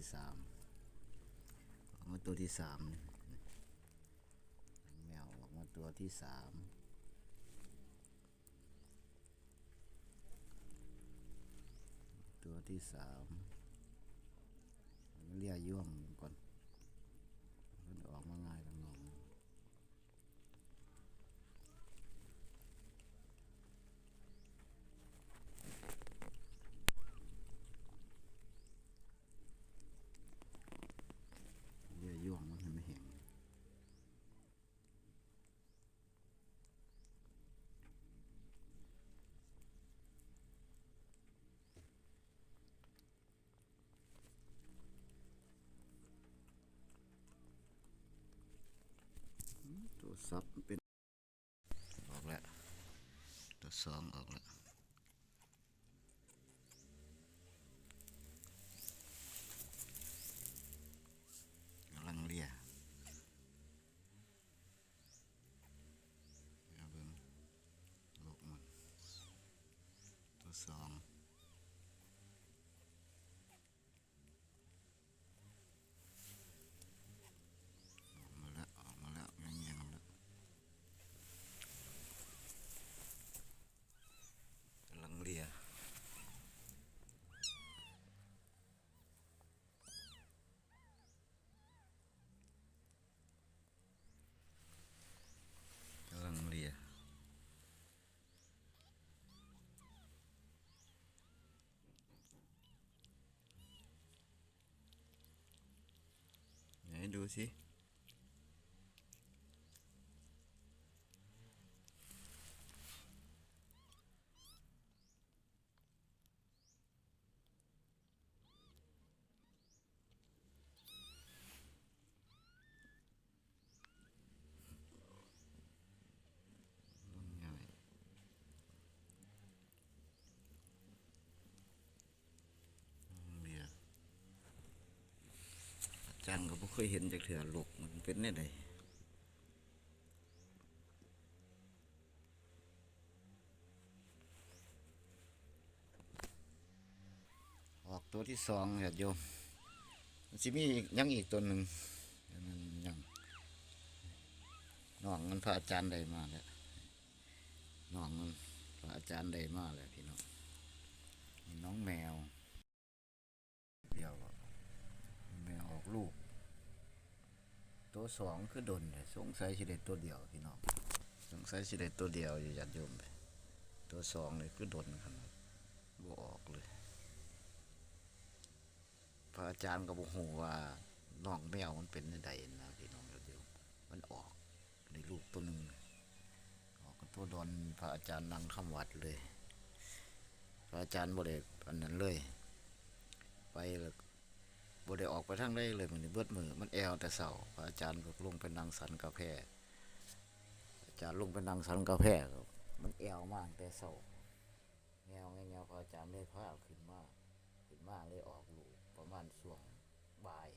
ที่สามออกมาตัวที่สามแมวออกมาตัวที่สามตัวที่สามเลียย่วงก่อนมันออกมาง่ายทางนอง เรือยวงมันไม่เห็นตัว ซับเป็นออกแล้วตัวสองออกแล้วกำลังเลียเอาเบิ่งลูกมันตัวสองออกมาแล้ว ออกมาแล้วยังยังแล้วกำลังเลียกำลังเลียไหน ดูสิ ง่ายเลียอา จารย์ก็บ่เคยเห็นจากเถื่อหลกมันเป็นแน่ใดออกตัวที่สองญาติโยมสิมียังอีกตัวหนึ่งอันยังน้องมันพระอาจารย์ได้มาแล้วน้องมันพระอาจารย์ได้มาเลยพี่น้องนี่น้องแมว เดียวอะแมวออกลูก ตัวสองคือดนเลยสงสัยสิได้ตัวเดียวพี่น้องสงสัยสิได้ตัวเดียวอยู่ยัดโยมไปตัวสองเลยคือดนขนาดบ่ออกเลย พระอาจารย์ก็บอกหูว่าน้องแมวมันเป็นใดนะพี่น้องยัดยมมันออกในลูกตัวหนึ่งออกกับตัวดนพระอาจารย์นั่งคำวัดเลย พระอาจารย์บ่ได้อันนั้นเลย ไปแล้ว บ่ได้ออกไปทางใดเลยมันเบิดมือมันแอวแต่เสาพระอาจารย์ก็ลงไปนั่งสันกาแฟอาจารย์ลงไปนั่งสันกาแฟมันแอวมากแต่เสาแงวแงวพระอาจารย์เลยพาเอาขึ้นมาขึ้นมาเลยออกลูกประมาณช่วงบ่าย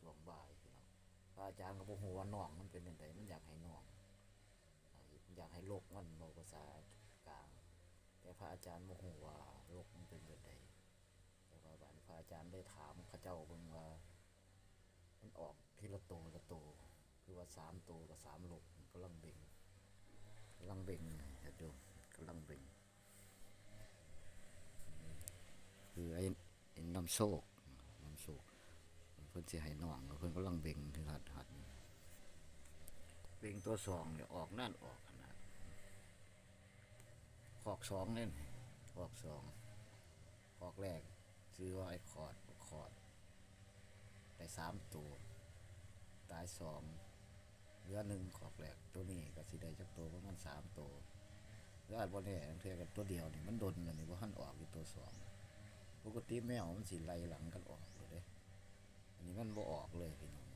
ช่วงบ่ายพี่น้องพระอาจารย์ก็บ่ฮู้ว่าน้องมันเป็นจังไดมันอยากให้น้องอยากให้โลกมันโมภาษากลาง แต่พระอาจารย์โมโหว่าโลกมันเป็นแบบใดแต่ว่าบานพระอาจารย์ได้ถาม เจ้าเบิ่งว่า มันออกทีละโตวละโตวคือว่าสามโตวกับสามโลกกำลังเบ่งกำลังเบ่งเห็นดูกำลังเบ่งคือไอ้ไอ้น้ำโชคน้ำโชคเพิ่นสิให้น้องเพิ่นกำลังเบ่งถึงหัดหัดเบ่งตัวสองเนี่ยออกนั่นออกขนาดขอกสองเล่นขอกสองขอกแรกซื้อว่าไอ้คอร์ดคอร์ด สามตัว ตายสองเหลือหนึ่งขอกแรกตัวนี้ก็สิได้จักตัวประมาณสามตัวหรืออาจบ่แน่บางเทีกันตัวเดียวนี่มันดนกันนี่ว่าหันออกอยู่ตัวสองปกติแมวมันสิไล่หลังกันออกเลยเด้อันนี้มันบ่ออกเลยพี่น้อง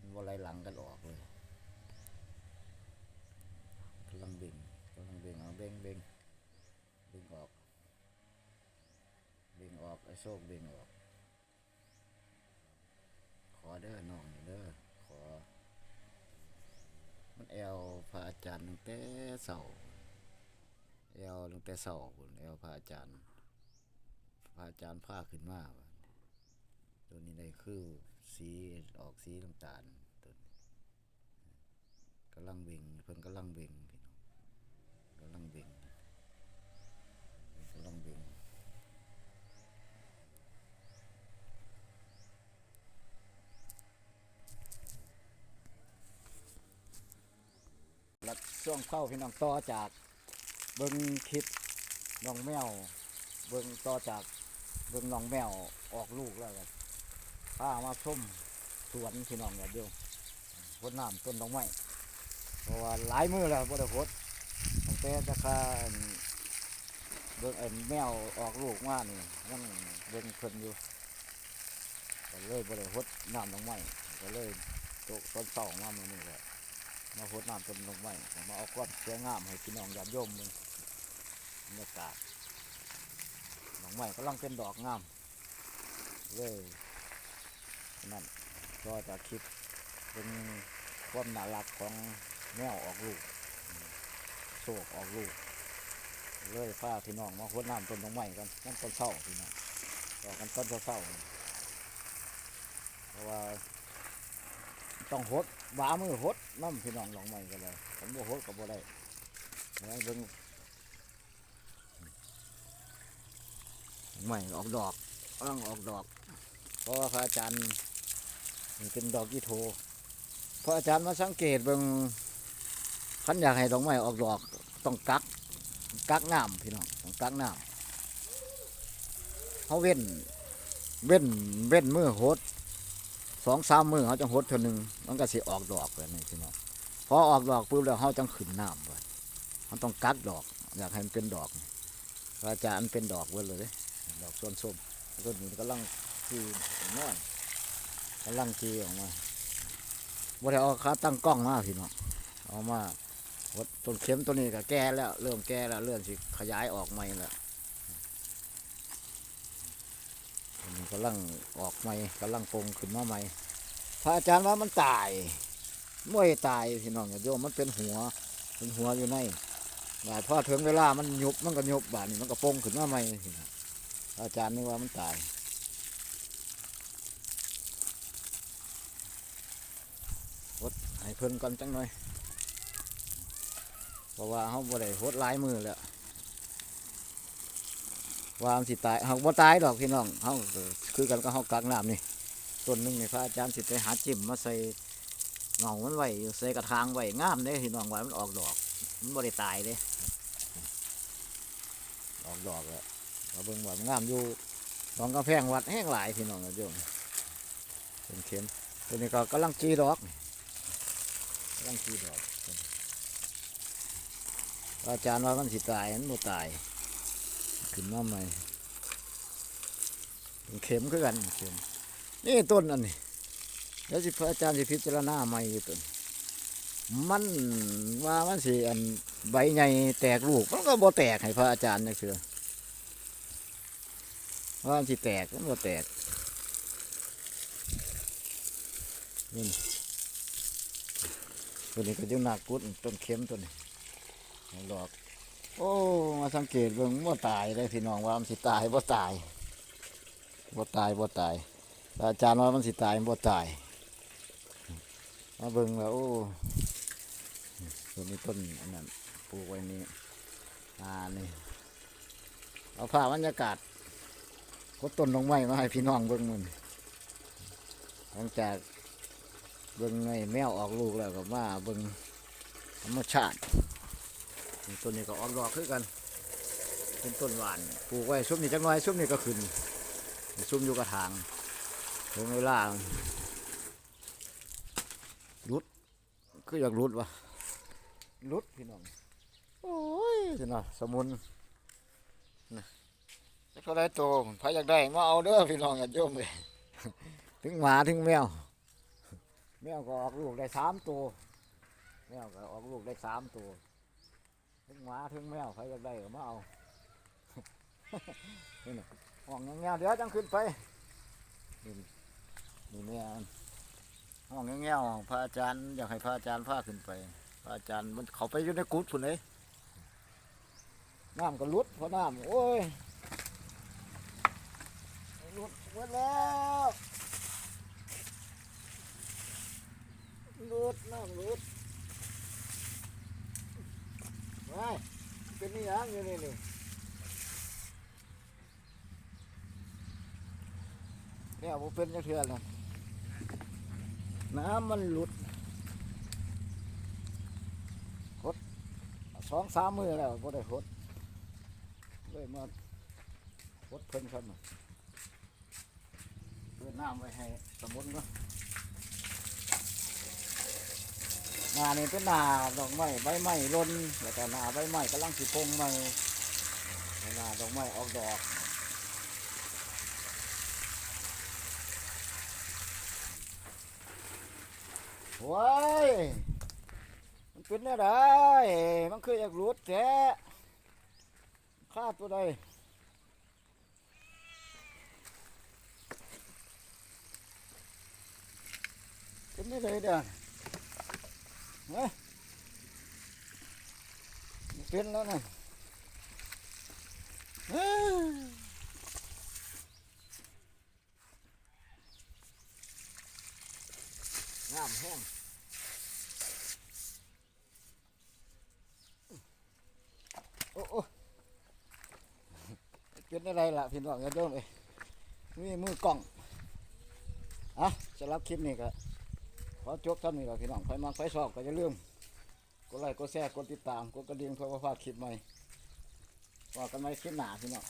มันบ่ไล่หลังกันออกเลยกำลังเบ่งกำลังเบ่งเอาเบ่งเบ่งเบ่งออกเบ่งออกไอ้โชคเบ่งออก เด้อน้องเด้อขอ มันแอวพระอาจารย์ตั้งแต่เช้าแอวตั้งแต่เช้าพุ่นแอวพระอาจารย์พระอาจารย์พาขึ้นมาว่าตัวนี้ได้คือสีออกสีน้ำตาลตัวนี้กำลังเบ่งเพิ่นกำลังเบ่งพี่น้องกำลังเบ่งกำลังเบ่ง แล้วช่วงเข้าพี่น้องต่อจากเบิ่งคลิปน้องแมว เบิ่งต่อจากเบิ่งน้องแมวออกลูกแล้วก็พามาชมสวนพี่น้องอย่าเดียวพดน้ำต้นดอกไม้เพราะว่าหลายมือแล้วบ่ได้พดตั้งแต่ราคาเบิ่งไอ้แมวออกลูกมานี่ยังเบิ่งเพิ่นอยู่ก็เลยบ่ได้พดน้ำดอกไม้ก็เลยตกต้นเสามามื้อนี้ก็ มาพดน้ำต้นดอกไม้มาเอาความสวยงามให้พี่น้องญาติโยมเบิ่งบรรยากาศดอกไม้กำลังเป็นดอกงาม เลยนั่นก็จะคิดเป็นความน่ารักของแมวออกลูกโชคออกลูก เลยพาพี่น้องมาหดน้ำต้นดอกไม้กันนั่นต้นเศร้าพี่น้องออกกันต้นเศร้าเพราะว่าต้องหด บามือหดน้ำพี่น้องดอกไม้กันเลยผมบ่หดกับบ่ได้เดี๋ยวเบิ่งใหม่ออกดอกกำลังออกดอก เพราะว่าพระอาจารย์เป็นดอกยี่โทพระอาจารย์มาสังเกตเบิ่งขันอยากให้ดอกไม้ออกดอกต้องกักกักน้ำพี่น้องต้องกักน้ำเขาเว้นเว้นเว้นมือหด สองสามมือเขาจังหดเท่านึงมันก็สิออกดอกเลยนี่พี่น้องพอออกดอกปุ๊บแล้วเขาจังขึ้นน้ำไว้เขาต้องกักดอก อยากให้มันเป็นดอกพระอาจารย์เป็นดอกเว้ยเลยดอกส้นส้มต้นนี้กำลังจีน้อยกำลังจีออกมาบ่ได้เอาขาตั้งกล้องมาพี่น้องเอามาต้นเข็มตัวนี้ก็แก่แล้ว เริ่มแก่แล้วเริ่มสิขยายออกใหม่แล้วอันนี้ กำลังออกใหม่กำลังปงขึ้นมาใหม่พระอาจารย์ว่ามันตายไม่ตายพี่น้องอย่าโยมมันเป็นหัวเป็นหัวอยู่ในบาดพอถึงเวลามันยุบมันก็ยุบบาดนี้มันก็ปงขึ้นมาใหม่พี่น้อาจารย์นึกว่ามันตายหดให้เพิ่นก่อนจังหน่อยเพราะว่าเขาบ่ได้หดหลายมือแล้ว ว่ามันสิตายเขาบ่ตายดอกพี่น้องเขาก็คือกันก็เขากักน้ำนี่ต้นหนึงนี่พระอาจารย์สิไปหาจิ้มมาใส่เงามันไว้อยู่ใส่กระถางไว้งามเด้พี่น้องว่ามันออกดอก มันบ่ได้ตายเด้ออกดอกแล้วเราเบิ่งว่ามันงามอยู่หนองกำแพงวัดแห้งหลายพี่น้องนะโยมเป็นเข็มตัวนี้ก็กำลังจีดอกนี่กำลังจีดอกอาจารย์ว่ามันสิตายมันบ่ตาย ขึ้นมาใหม่เป็นเข็มคือกันเข็มนี่ต้นอันนี้เดี๋ยวสิพระอาจารย์สิพิจารณาใหม่อยู่ต้นมันว่ามันสิอันใบใหญ่แตกลูกมันก็บ่แตกให้พระอาจารย์นะเชื่อว่ามันสิแตกมันบ่แตกนี่ตัวนี้ก็ยุ่หนักกุดต้นเข็มตัวนี้ดอก โอ้มาสังเกตเบิ่งบ่ตายเลยพี่น้องว่ามันสิตายบ่ตายบ่ตายบ่ตายอาจารย์ว่ามันสิตายมันบ่ตายมาเบิ่งแล้วโอ้ตัวนี้ต้นอันนั้นปลูกไว้นี่อ่านี่เอาภาพบรรยากาศก็ต้นลงไม้มาให้พี่น้องเบิ่งมันหลังจากเบิ่งไงแมวออกลูกแล้วก็มาเบิ่งธรรมชาตินี่ ต้นนี้ก็ออกดอกคือกัน เป็นต้นหวานปลูกไว้ซุ้มนี้จังน้อยซุ้มนี้ก็ขึ้นซุ้มอยู่กระถางถึงเวลารุดคืออยากรุดวะรุดพี่น้องโอ้ยสินะสมุนจักเท่าไรโตพายอยากได้มาเอาเด้อพี่น้องอย่าโยมเลยถึงหมาถึงแมว แมวก็ออกลูกได้สามตัวแมวก็ออกลูกได้สามตัว ถึงหมาถึงแมวใครอยากได้ก็มาเอานี่น่ะห้องแงวเดี๋ยวจังขึ้นไปนี่นี่แม่ห้องแงวพระอาจารย์อยากให้พระอาจารย์พาขึ้นไป พระอาจารย์มันเขาไปอยู่ในกุฏพุ่นเลยน้ำก็ลุดเพราะน้ำโอ้ยลุดหมดแล้วลุดน้ำลุด ไปเป็นนี่ยังอยู่นี่นี่เนี่ยผมเป็นจังเทือนเลยน้ำมันหลุดสองสามมือแล้วบ่ได้หดเลยมาหดเพิ่นครับน่ะเพื่อน้ำไว้ให้สมุนก็ หนานี่เป็นหนาดอกไม้ใบไม้ร่นแล้วก็หนาใบไม้กำลังสิพงใหม่หนาดอกไม้ออกดอกว้ยมันเป็นอะไรมันคืออยากรูดแท้ฆ่าตัวใดเป็นไม่เลยเด้อ เฮ้ยเป็นแล้วนะเฮ้ยน้ำแห้งโอ้โอ้เป็นอะไรล่ะพี่น้องอย่าโดนเลยมีมือกล้องอะสำหรับคลิปนี้ก็ ขอจบท่านนี้แหละพี่น้องใครมาใครชอบก็อย่าลืมกดไลค์กดแชร์กดติดตามกดกระดิ่งเพื่อว่าพลาดคลิปใหม่ว่ากันไหม่คลิปหนาพี่น้อง